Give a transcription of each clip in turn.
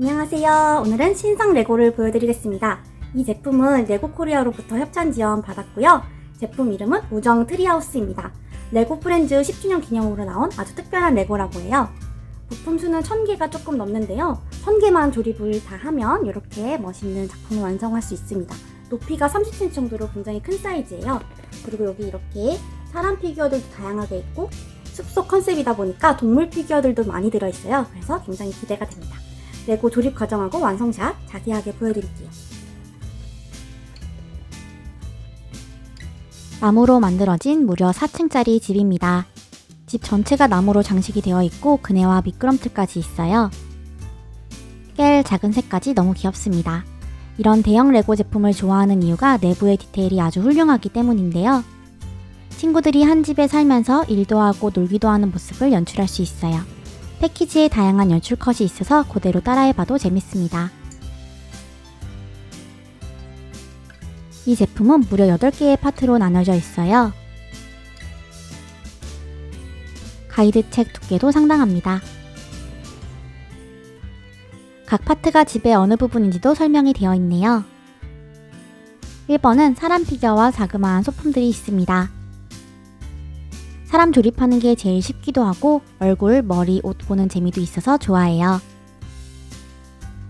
안녕하세요. 오늘은 신상 레고를 보여드리겠습니다. 이 제품은 레고 코리아로부터 협찬 지원 받았고요. 제품 이름은 우정 트리하우스입니다. 레고 프렌즈 10주년 기념으로 나온 아주 특별한 레고라고 해요. 부품 수는 1000개가 조금 넘는데요. 1000개만 조립을 다 하면 이렇게 멋있는 작품을 완성할 수 있습니다. 높이가 30cm 정도로 굉장히 큰 사이즈예요. 그리고 여기 이렇게 사람 피규어들도 다양하게 있고 숲속 컨셉이다 보니까 동물 피규어들도 많이 들어있어요. 그래서 굉장히 기대가 됩니다. 레고 조립 과정하고 완성샷 자세하게 보여드릴게요. 나무로 만들어진 무려 4층짜리 집입니다. 집 전체가 나무로 장식이 되어 있고 그네와 미끄럼틀까지 있어요. 깰 작은 색까지 너무 귀엽습니다. 이런 대형 레고 제품을 좋아하는 이유가 내부의 디테일이 아주 훌륭하기 때문인데요. 친구들이 한 집에 살면서 일도 하고 놀기도 하는 모습을 연출할 수 있어요. 패키지에 다양한 연출 컷이 있어서 그대로 따라해봐도 재밌습니다. 이 제품은 무려 8개의 파트로 나눠져 있어요. 가이드 책 두께도 상당합니다. 각 파트가 집의 어느 부분인지도 설명이 되어 있네요. 1번은 사람 피규어와 자그마한 소품들이 있습니다. 사람 조립하는 게 제일 쉽기도 하고 얼굴, 머리, 옷 보는 재미도 있어서 좋아해요.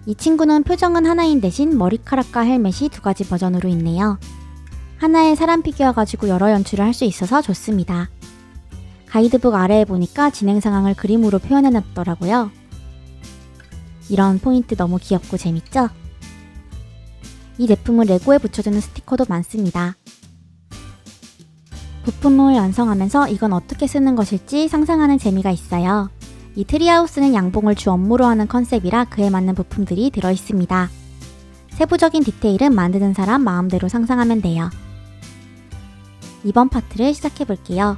이 친구는 표정은 하나인 대신 머리카락과 헬멧이 두 가지 버전으로 있네요. 하나의 사람 피규어 가지고 여러 연출을 할 수 있어서 좋습니다. 가이드북 아래에 보니까 진행 상황을 그림으로 표현해 놨더라고요. 이런 포인트 너무 귀엽고 재밌죠? 이 제품은 레고에 붙여주는 스티커도 많습니다. 부품을 완성하면서 이건 어떻게 쓰는 것일지 상상하는 재미가 있어요. 이 트리하우스는 양봉을 주 업무로 하는 컨셉이라 그에 맞는 부품들이 들어있습니다. 세부적인 디테일은 만드는 사람 마음대로 상상하면 돼요. 이번 파트를 시작해 볼게요.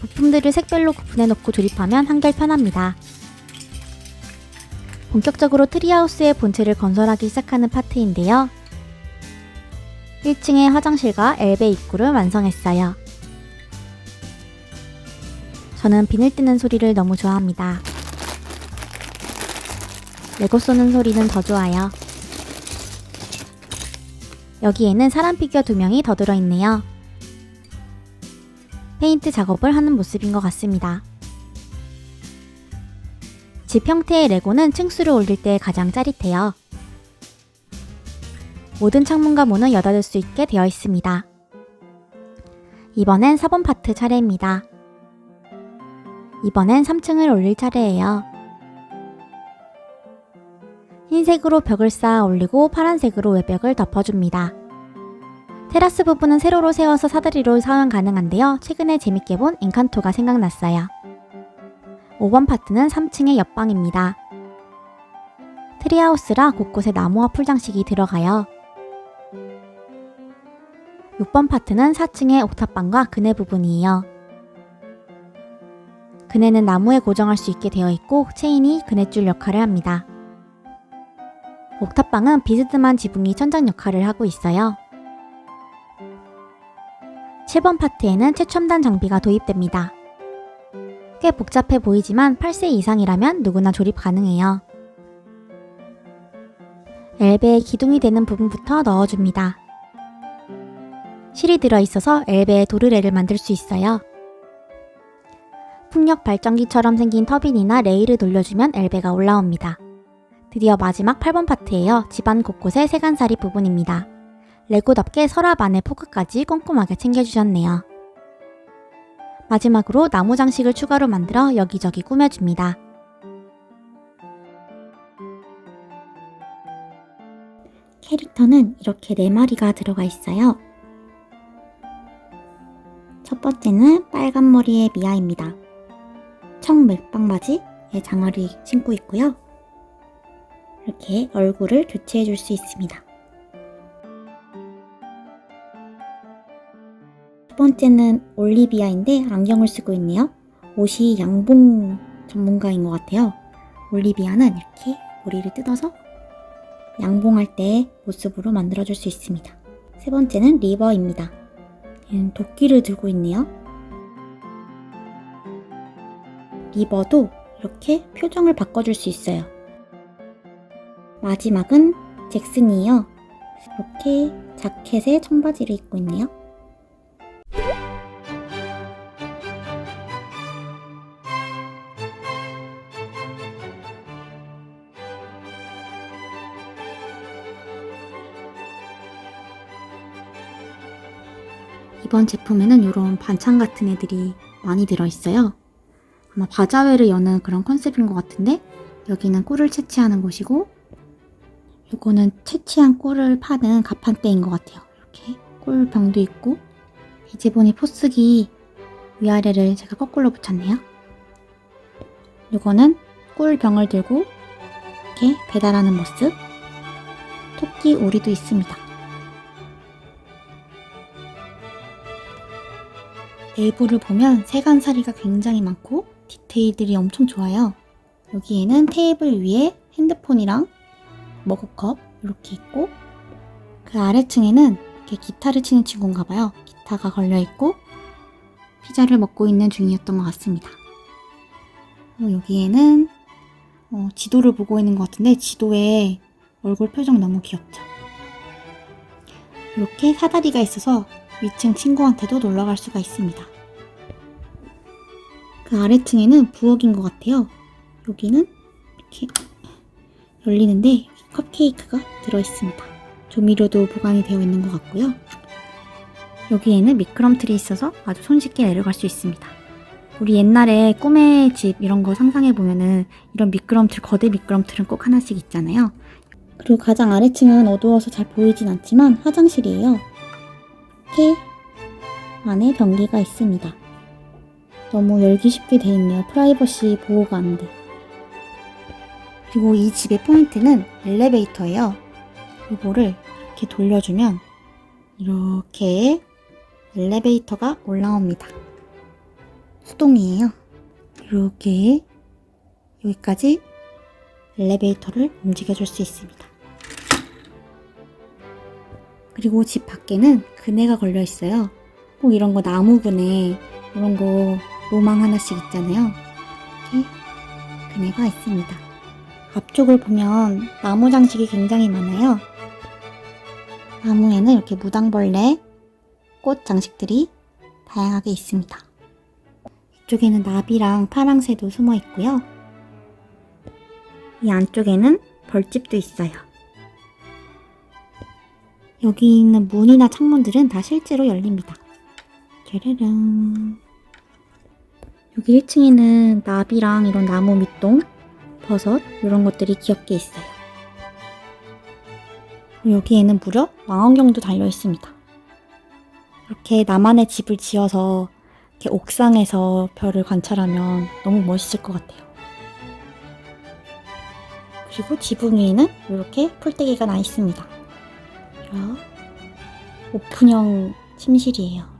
부품들을 색별로 구분해 놓고 조립하면 한결 편합니다. 본격적으로 트리하우스의 본체를 건설하기 시작하는 파트인데요. 1층의 화장실과 엘베 입구를 완성했어요. 저는 비늘 뜨는 소리를 너무 좋아합니다. 레고 쏘는 소리는 더 좋아요. 여기에는 사람 피규어 두 명이 더 들어있네요. 페인트 작업을 하는 모습인 것 같습니다. 집 형태의 레고는 층수를 올릴 때 가장 짜릿해요. 모든 창문과 문은 여닫을 수 있게 되어 있습니다. 이번엔 4번 파트 차례입니다. 이번엔 3층을 올릴 차례예요. 흰색으로 벽을 쌓아 올리고 파란색으로 외벽을 덮어줍니다. 테라스 부분은 세로로 세워서 사다리로 사용 가능한데요. 최근에 재밌게 본 인칸토가 생각났어요. 5번 파트는 3층의 옆방입니다. 트리하우스라 곳곳에 나무와 풀 장식이 들어가요. 6번 파트는 4층의 옥탑방과 그네 부분이에요. 그네는 나무에 고정할 수 있게 되어 있고 체인이 그네줄 역할을 합니다. 옥탑방은 비스듬한 지붕이 천장 역할을 하고 있어요. 7번 파트에는 최첨단 장비가 도입됩니다. 꽤 복잡해 보이지만 8세 이상이라면 누구나 조립 가능해요. 엘베에 기둥이 되는 부분부터 넣어줍니다. 실이 들어있어서 엘베에 도르래를 만들 수 있어요. 풍력 발전기처럼 생긴 터빈이나 레일을 돌려주면 엘베가 올라옵니다. 드디어 마지막 8번 파트예요. 집안 곳곳에 세간살이 부분입니다. 레고답게 서랍 안에 포크까지 꼼꼼하게 챙겨주셨네요. 마지막으로 나무 장식을 추가로 만들어 여기저기 꾸며줍니다. 캐릭터는 이렇게 4마리가 들어가 있어요. 첫 번째는 빨간 머리의 미아입니다. 청 멜빵 바지에 장화를 신고 있고요. 이렇게 얼굴을 교체해 줄 수 있습니다. 두 번째는 올리비아인데 안경을 쓰고 있네요. 옷이 양봉 전문가인 것 같아요. 올리비아는 이렇게 머리를 뜯어서 양봉할 때의 모습으로 만들어줄 수 있습니다. 세 번째는 리버입니다. 얘는 도끼를 들고 있네요. 리버도 이렇게 표정을 바꿔줄 수 있어요. 마지막은 잭슨이에요. 이렇게 자켓에 청바지를 입고 있네요. 이번 제품에는 이런 반찬 같은 애들이 많이 들어있어요. 아마 바자회를 여는 그런 컨셉인 것 같은데 여기는 꿀을 채취하는 곳이고 요거는 채취한 꿀을 파는 가판대인 것 같아요. 이렇게 꿀병도 있고 이제 보니 포스기 위아래를 제가 거꾸로 붙였네요. 요거는 꿀병을 들고 이렇게 배달하는 모습 토끼 오리도 있습니다. 내부를 보면 세간살이가 굉장히 많고 디테일들이 엄청 좋아요. 여기에는 테이블 위에 핸드폰이랑 머그컵 이렇게 있고 그 아래층에는 이렇게 기타를 치는 친구인가 봐요. 기타가 걸려 있고 피자를 먹고 있는 중이었던 것 같습니다. 여기에는 어, 지도를 보고 있는 것 같은데 지도에 얼굴 표정 너무 귀엽죠. 이렇게 사다리가 있어서 위층 친구한테도 놀러 갈 수가 있습니다. 그 아래층에는 부엌인 것 같아요. 여기는 이렇게 열리는데 컵케이크가 들어있습니다. 조미료도 보관이 되어 있는 것 같고요. 여기에는 미끄럼틀이 있어서 아주 손쉽게 내려갈 수 있습니다. 우리 옛날에 꿈의 집 이런 거 상상해 보면은 이런 미끄럼틀, 거대 미끄럼틀은 꼭 하나씩 있잖아요. 그리고 가장 아래층은 어두워서 잘 보이진 않지만 화장실이에요. 이렇게 안에 변기가 있습니다. 너무 열기 쉽게 돼 있네요. 프라이버시 보호가 안 돼. 그리고 이 집의 포인트는 엘리베이터예요. 이거를 이렇게 돌려주면 이렇게 엘리베이터가 올라옵니다. 수동이에요. 이렇게 여기까지 엘리베이터를 움직여줄 수 있습니다. 그리고 집 밖에는 그네가 걸려 있어요. 꼭 이런 거 나무 그네, 이런 거 로망 하나씩 있잖아요. 이렇게 그네가 있습니다. 앞쪽을 보면 나무 장식이 굉장히 많아요. 나무에는 이렇게 무당벌레, 꽃 장식들이 다양하게 있습니다. 이쪽에는 나비랑 파랑새도 숨어 있고요. 이 안쪽에는 벌집도 있어요. 여기 있는 문이나 창문들은 다 실제로 열립니다. 짜라란. 여기 1층에는 나비랑 이런 나무 밑동, 버섯 이런 것들이 귀엽게 있어요. 여기에는 무려 망원경도 달려 있습니다. 이렇게 나만의 집을 지어서 이렇게 옥상에서 별을 관찰하면 너무 멋있을 것 같아요. 그리고 지붕 위에는 이렇게 풀떼기가 나 있습니다. 이런 오픈형 침실이에요.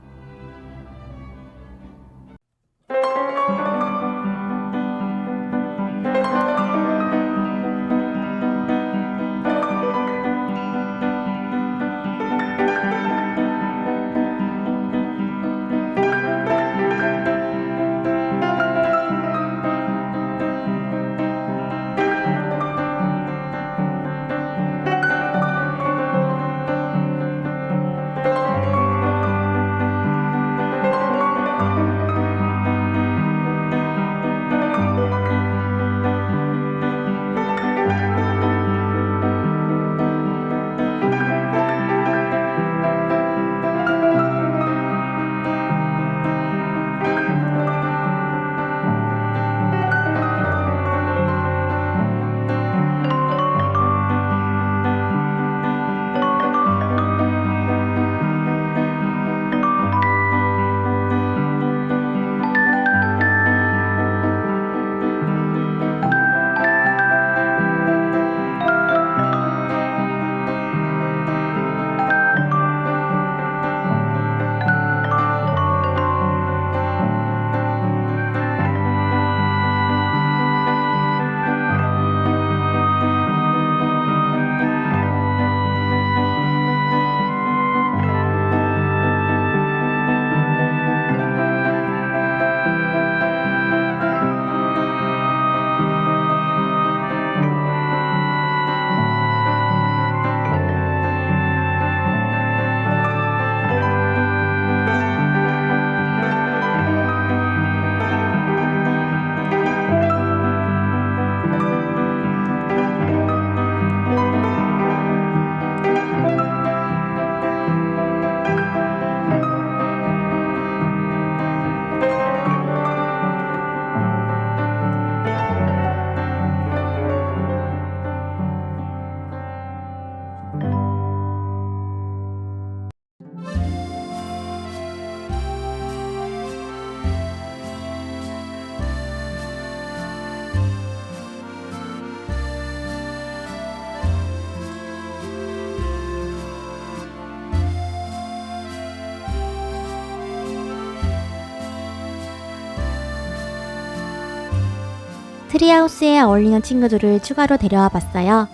트리하우스에 어울리는 친구들을 추가로 데려와 봤어요.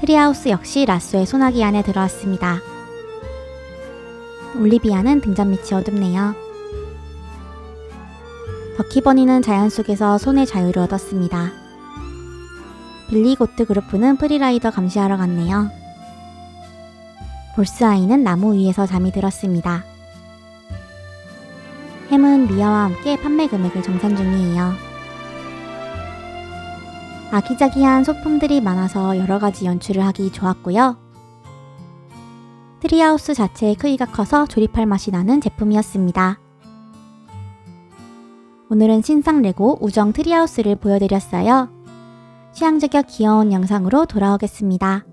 트리하우스 역시 라쏘의 소나기 안에 들어왔습니다. 올리비아는 등잔 밑이 어둡네요. 더키버니는 자연 속에서 손의 자유를 얻었습니다. 빌리 고트 그루프는 프리라이더 감시하러 갔네요. 볼스아이는 나무 위에서 잠이 들었습니다. 햄은 미아와 함께 판매 금액을 정산 중이에요. 아기자기한 소품들이 많아서 여러 가지 연출을 하기 좋았고요. 트리하우스 자체의 크기가 커서 조립할 맛이 나는 제품이었습니다. 오늘은 신상 레고 우정 트리하우스를 보여드렸어요. 취향 저격 귀여운 영상으로 돌아오겠습니다.